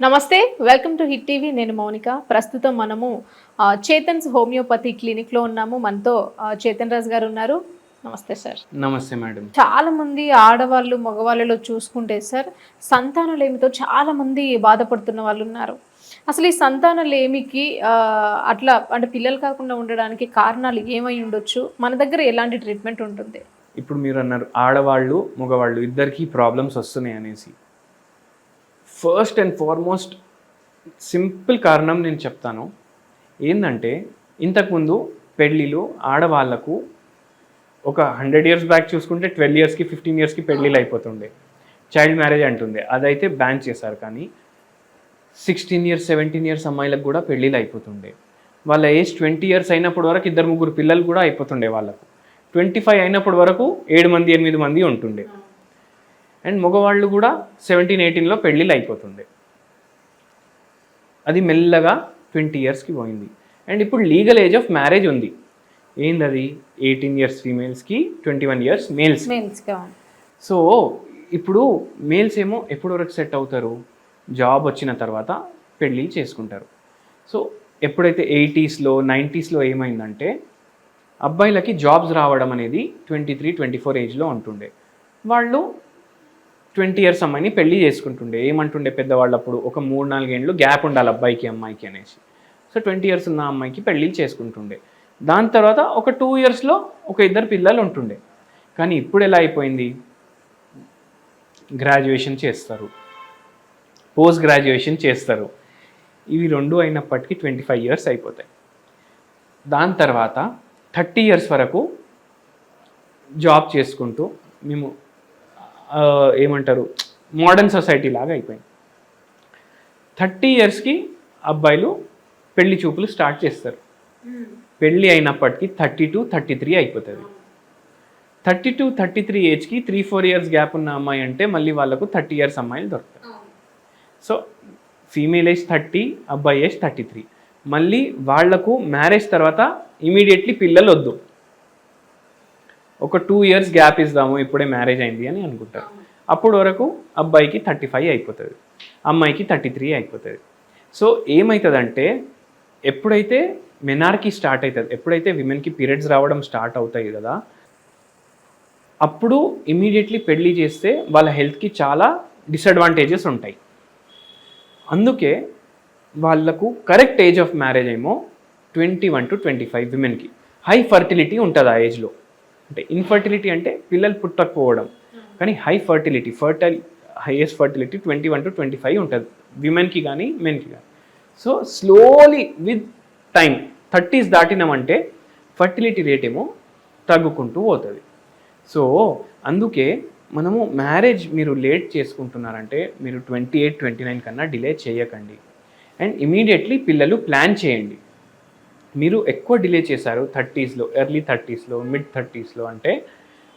నమస్తే welcome to hit TV. నేను మౌనిక. ప్రస్తుతం మనము చేతన్స్ హోమియోపతి క్లినిక్లో ఉన్నాము. మనతో చేతన్ రాజు గారు ఉన్నారు. నమస్తే సార్. నమస్తే మేడం. చాలా మంది ఆడవాళ్ళు మగవాళ్ళలో చూసుకుంటే సార్ సంతానలేమితో చాలా మంది బాధపడుతున్న వాళ్ళు ఉన్నారు. అసలు ఈ సంతానలేమికి అట్లా అంటే పిల్లలు కాకుండా ఉండడానికి కారణాలు ఏమై ఉండొచ్చు? మన దగ్గర ఎలాంటి ట్రీట్మెంట్ ఉంటుంది? ఇప్పుడు మీరు అన్నారు ఆడవాళ్ళు మగవాళ్ళు ఇద్దరికి ప్రాబ్లమ్స్ వస్తున్నాయి అనేసి. ఫస్ట్ అండ్ ఫార్మోస్ట్ సింపుల్ కారణం నేను చెప్తాను. ఏంటంటే ఇంతకుముందు పెళ్ళిళ్ళు ఆడవాళ్ళకు ఒక హండ్రెడ్ ఇయర్స్ బ్యాక్ చూసుకుంటే ట్వెల్వ్ ఇయర్స్కి ఫిఫ్టీన్ ఇయర్స్కి పెళ్ళిళ్ళు అయిపోతుండే. చైల్డ్ మ్యారేజ్ అంటుండే. అదైతే బ్యాన్ చేశారు కానీ సిక్స్టీన్ ఇయర్స్ సెవెంటీన్ ఇయర్స్ అమ్మాయిలకు కూడా పెళ్ళిళ్ళు అయిపోతుండే. వాళ్ళ ఏజ్ ట్వంటీ ఇయర్స్ అయినప్పటి వరకు ఇద్దరు ముగ్గురు పిల్లలు కూడా అయిపోతుండే వాళ్ళకు. ట్వంటీ ఫైవ్ అయినప్పటి వరకు ఏడు మంది ఎనిమిది మంది ఉంటుండే. అండ్ మగవాళ్ళు కూడా సెవెంటీన్ ఎయిటీన్లో పెళ్ళిళ్ళు అయిపోతుండే. అది మెల్లగా ట్వంటీ ఇయర్స్కి పోయింది. అండ్ ఇప్పుడు లీగల్ ఏజ్ ఆఫ్ మ్యారేజ్ ఉంది. ఏందది? Eighteen years ఫీమేల్స్కి twenty one years males so ఇప్పుడు మేల్స్ ఏమో ఎప్పటి వరకు సెట్ అవుతారు? జాబ్ వచ్చిన తర్వాత పెళ్ళి చేసుకుంటారు. సో ఎప్పుడైతే ఎయిటీస్లో నైంటీస్లో ఏమైందంటే అబ్బాయిలకి జాబ్స్ రావడం అనేది ట్వంటీ త్రీ ట్వంటీ ఫోర్ ఏజ్లో ఉంటుండే. వాళ్ళు ట్వంటీ ఇయర్స్ అమ్మాయిని పెళ్ళి చేసుకుంటుండే. ఏమంటుండే పెద్దవాళ్ళు అప్పుడు ఒక మూడు నాలుగేండ్లు గ్యాప్ ఉండాలి అబ్బాయికి అమ్మాయికి అనేసి. సో ట్వంటీ ఇయర్స్ ఉన్న అమ్మాయికి పెళ్ళిళ్ళు చేసుకుంటుండే. దాని తర్వాత ఒక టూ ఇయర్స్లో ఒక ఇద్దరు పిల్లలు ఉంటుండే. కానీ ఇప్పుడు ఎలా అయిపోయింది? గ్రాడ్యుయేషన్ చేస్తారు. పోస్ట్ గ్రాడ్యుయేషన్ చేస్తారు. ఇవి రెండు అయినప్పటికీ ట్వంటీ ఫైవ్ ఇయర్స్ అయిపోతాయి. దాని తర్వాత థర్టీ ఇయర్స్ వరకు జాబ్ చేసుకుంటూ మేము ఏమంటారు? మోడర్న్ సొసైటీ లాగా అయిపోయింది. థర్టీ ఇయర్స్కి అబ్బాయిలు పెళ్ళి చూపులు స్టార్ట్ చేస్తారు. పెళ్ళి అయినప్పటికీ థర్టీ టు థర్టీ త్రీ అయిపోతుంది. థర్టీ టు థర్టీ త్రీ ఏజ్కి త్రీ ఫోర్ ఇయర్స్ గ్యాప్ ఉన్న అమ్మాయి అంటే మళ్ళీ వాళ్ళకు థర్టీ ఇయర్స్ అమ్మాయిలు దొరుకుతారు సో ఫీమేల్ ఏజ్ థర్టీ అబ్బాయి ఏజ్ థర్టీ త్రీ. మళ్ళీ వాళ్ళకు మ్యారేజ్ తర్వాత ఇమీడియట్లీ పిల్లలు వద్దు ఒక టూ ఇయర్స్ గ్యాప్ ఇద్దాము ఇప్పుడే మ్యారేజ్ అయింది అని అనుకుంటారు అప్పుడు వరకు అబ్బాయికి థర్టీ ఫైవ్ అయిపోతుంది అమ్మాయికి థర్టీ త్రీ అయిపోతుంది. సో ఏమవుతుందంటే ఎప్పుడైతే మెనార్కి స్టార్ట్ అవుతుంది ఎప్పుడైతే విమెన్కి పీరియడ్స్ రావడం స్టార్ట్ అవుతాయి కదా అప్పుడు ఇమీడియట్లీ పెళ్ళి చేస్తే వాళ్ళ హెల్త్కి చాలా డిసడ్వాంటేజెస్ ఉంటాయి. అందుకే వాళ్ళకు కరెక్ట్ ఏజ్ ఆఫ్ మ్యారేజ్ ఏమో twenty one to twenty five విమెన్కి high fertility ఉంటుంది ఆ ఏజ్లో అంటే ఇన్ఫర్టిలిటీ అంటే పిల్లలు పుట్టకపోవడం. కానీ high fertility fertile highest fertility twenty one to twenty five ఉంటుంది. విమెన్కి కానీ మెన్కి కానీ so slowly with time thirties దాటినామంటే fertility rate ఏమో తగ్గుకుంటూ పోతుంది. సో అందుకే మనము మ్యారేజ్ మీరు లేట్ చేసుకుంటున్నారంటే మీరు ట్వంటీ ఎయిట్ ట్వంటీ నైన్ కన్నా డిలే చేయకండి. అండ్ ఇమీడియట్లీ పిల్లలు ప్లాన్ చేయండి. మీరు ఎక్కువ డిలే చేశారు థర్టీస్లో ఎర్లీ థర్టీస్లో మిడ్ థర్టీస్లో అంటే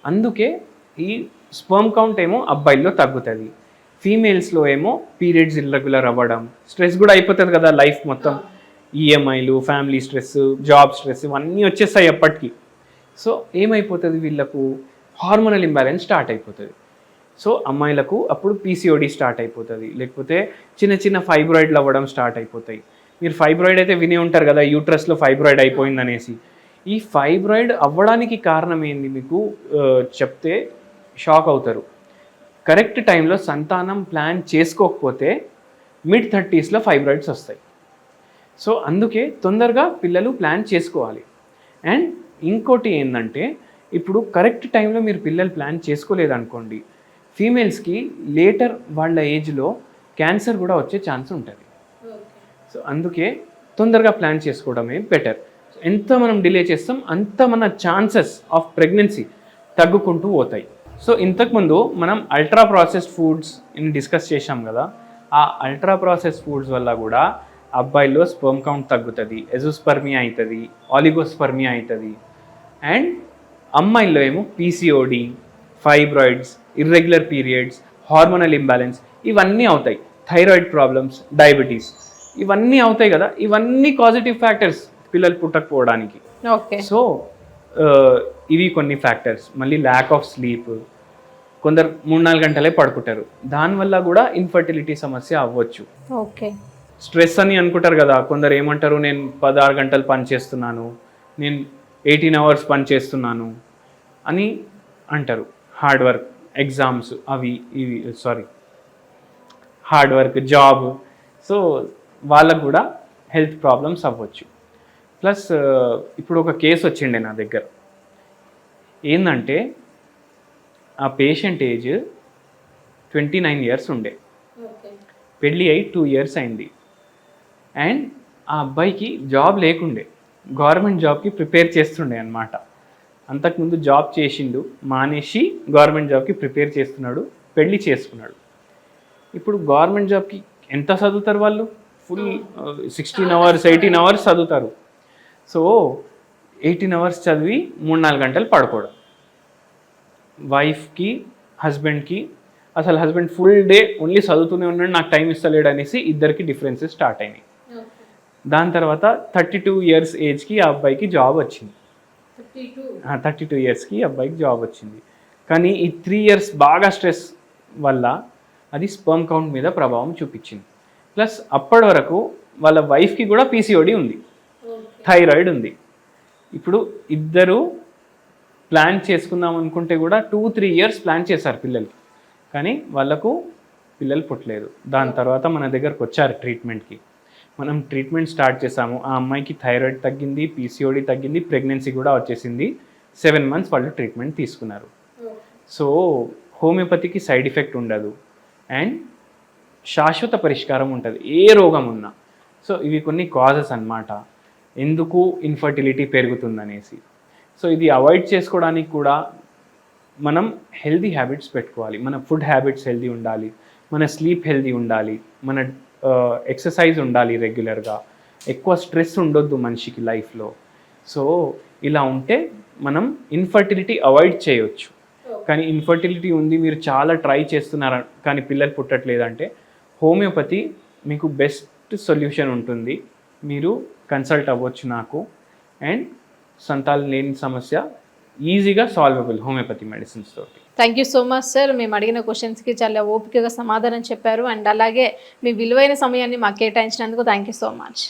అందుకే ఈ స్పర్మ్ కౌంట్ ఏమో అబ్బాయిల్లో తగ్గుతుంది. ఫీమేల్స్లో ఏమో పీరియడ్స్ ఇర్రెగ్యులర్ అవ్వడం స్ట్రెస్ కూడా అయిపోతుంది కదా లైఫ్ మొత్తం. ఈఎంఐలు ఫ్యామిలీ స్ట్రెస్ జాబ్ స్ట్రెస్ ఇవన్నీ వచ్చేస్తాయి ఎప్పటికీ. సో ఏమైపోతుంది వీళ్ళకు? హార్మోనల్ ఇంబ్యాలెన్స్ స్టార్ట్ అయిపోతుంది. సో అమ్మాయిలకు అప్పుడు పీసీఓడి స్టార్ట్ అయిపోతుంది. లేకపోతే చిన్న చిన్న ఫైబ్రాయిడ్లు అవ్వడం స్టార్ట్ అయిపోతాయి. మీరు ఫైబ్రాయిడ్ అయితే విని ఉంటారు కదా యూట్రస్లో ఫైబ్రాయిడ్ అయిపోయింది అనేసి ఈ ఫైబ్రాయిడ్ అవ్వడానికి కారణం ఏంది మీకు? చెప్తే షాక్ అవుతారు. కరెక్ట్ టైంలో సంతానం ప్లాన్ చేసుకోకపోతే మిడ్ థర్టీస్లో ఫైబ్రాయిడ్స్ వస్తాయి. సో అందుకే తొందరగా పిల్లలు ప్లాన్ చేసుకోవాలి. అండ్ ఇంకోటి ఏంటంటే ఇప్పుడు కరెక్ట్ టైంలో మీరు పిల్లలు ప్లాన్ చేసుకోలేదనుకోండి ఫీమేల్స్కి లేటర్ వాళ్ళ ఏజ్లో క్యాన్సర్ కూడా వచ్చే ఛాన్స్ ఉంటుంది. సో అందుకే తొందరగా ప్లాన్ చేసుకోవడమే బెటర్ ఎంత మనం డిలే చేస్తాం అంత మన ఛాన్సెస్ ఆఫ్ ప్రెగ్నెన్సీ తగ్గుకుంటూ పోతాయి. సో ఇంతకుముందు మనం ultra processed foods in discuss చేశాం కదా. ఆ అల్ట్రా ప్రాసెస్ ఫుడ్స్ వల్ల కూడా అబ్బాయిలో స్పర్మ్ కౌంట్ తగ్గుతుంది ఎజోస్పర్మియా అవుతుంది ఆలిగోస్పర్మియా అవుతుంది అండ్ అమ్మాయిల్లో ఏమో PCOD fibroids irregular periods hormonal imbalance ఇవన్నీ అవుతాయి. థైరాయిడ్ ప్రాబ్లమ్స్ డయాబెటీస్ ఇవన్నీ అవుతాయి కదా ఇవన్నీ పాజిటివ్ ఫ్యాక్టర్స్ పిల్లలు పుట్టకపోవడానికి. ఓకే. సో ఇవి కొన్ని ఫ్యాక్టర్స్ మళ్ళీ ల్యాక్ ఆఫ్ స్లీప్ కొందరు మూడు నాలుగు గంటలే పడుకుంటారు. దానివల్ల కూడా ఇన్ఫర్టిలిటీ సమస్య అవ్వచ్చు. ఓకే. స్ట్రెస్ అని అనుకుంటారు కదా కొందరు ఏమంటారు నేను పదహారు గంటలు పని చేస్తున్నాను నేను ఎయిటీన్ అవర్స్ పని చేస్తున్నాను అని అంటారు. హార్డ్ వర్క్ ఎగ్జామ్స్ అవి ఇవి sorry hard work job so వాళ్ళకు కూడా హెల్త్ ప్రాబ్లమ్స్ అవ్వచ్చు. ప్లస్ ఇప్పుడు ఒక కేసు వచ్చిండే నా దగ్గర. ఏంటంటే ఆ patient age twenty nine years ఉండే పెళ్ళి అయి టూ ఇయర్స్ అయింది. అండ్ ఆ అబ్బాయికి జాబ్ లేకుండే. గవర్నమెంట్ జాబ్కి ప్రిపేర్ చేస్తుండే అనమాట అంతకుముందు జాబ్ చేసిండు మానేసి గవర్నమెంట్ జాబ్కి ప్రిపేర్ చేస్తున్నాడు పెళ్ళి చేసుకున్నాడు. ఇప్పుడు గవర్నమెంట్ జాబ్కి ఎంత చదువుతారు వాళ్ళు? Full sixteen hours eighteen hours చదువుతారు. సో ఎయిటీన్ అవర్స్ చదివి మూడు నాలుగు గంటలు పడుకోవడం. వైఫ్కి హస్బెండ్కి అసలు హస్బెండ్ ఫుల్ డే ఓన్లీ చదువుతూనే ఉన్నాడు నాకు టైం ఇస్తలేడు అనేసి ఇద్దరికి డిఫరెన్సెస్ స్టార్ట్ అయినాయి. దాని తర్వాత థర్టీ టూ ఇయర్స్ ఏజ్కి ఆ అబ్బాయికి జాబ్ వచ్చింది. థర్టీ టూ ఇయర్స్కి అబ్బాయికి జాబ్ వచ్చింది. కానీ ఈ త్రీ ఇయర్స్ బాగా స్ట్రెస్ వల్ల అది స్పర్మ్ కౌంట్ మీద ప్రభావం చూపించింది. ప్లస్ అప్పటి వరకు వాళ్ళ వైఫ్కి కూడా పీసీఓడి ఉంది. థైరాయిడ్ ఉంది. ఇప్పుడు ఇద్దరు ప్లాన్ చేసుకుందాం అనుకుంటే కూడా టూ త్రీ ఇయర్స్ ప్లాన్ చేశారు పిల్లలకి. కానీ వాళ్ళకు పిల్లలు పుట్టలేదు. దాని తర్వాత మన దగ్గరకు వచ్చారు ట్రీట్మెంట్కి. మనం ట్రీట్మెంట్ స్టార్ట్ చేసాము ఆ అమ్మాయికి థైరాయిడ్ తగ్గింది పీసీఓడి తగ్గింది ప్రెగ్నెన్సీ కూడా వచ్చేసింది. సెవెన్ మంత్స్ వాళ్ళు ట్రీట్మెంట్ తీసుకున్నారు. సో హోమియోపతికి సైడ్ ఎఫెక్ట్ ఉండదు. అండ్ శాశ్వత పరిష్కారం ఉంటుంది. ఏ రోగం ఉన్నా. సో ఇవి కొన్ని కాజెస్ అన్నమాట. ఎందుకు ఇన్ఫర్టిలిటీ పెరుగుతుందనేసి. సో ఇది అవాయిడ్ చేసుకోవడానికి కూడా మనం హెల్దీ హ్యాబిట్స్ పెట్టుకోవాలి. మన ఫుడ్ హ్యాబిట్స్ హెల్దీ ఉండాలి. మన స్లీప్ హెల్దీ ఉండాలి. మన ఎక్సర్సైజ్ ఉండాలి రెగ్యులర్గా ఎక్కువ స్ట్రెస్ ఉండొద్దు మనిషికి లైఫ్లో సో ఇలా ఉంటే మనం ఇన్ఫర్టిలిటీ అవాయిడ్ చేయొచ్చు. కానీ ఇన్ఫర్టిలిటీ ఉంది మీరు చాలా ట్రై చేస్తున్నారు? కానీ పిల్లలు పుట్టట్లేదంటే హోమియోపతి మీకు బెస్ట్ సొల్యూషన్ ఉంటుంది. మీరు కన్సల్ట్ అవ్వచ్చు నాకు. అండ్ సంతానం లేని సమస్య ఈజీగా సాల్వబుల్ హోమియోపతి మెడిసిన్స్ తోటి. Thank you so much sir మేము అడిగిన క్వశ్చన్స్కి చాలా ఓపికగా సమాధానం చెప్పారు. అండ్ అలాగే మీ విలువైన సమయాన్ని మాకు కేటాయించినందుకు థ్యాంక్ యూ సో మచ్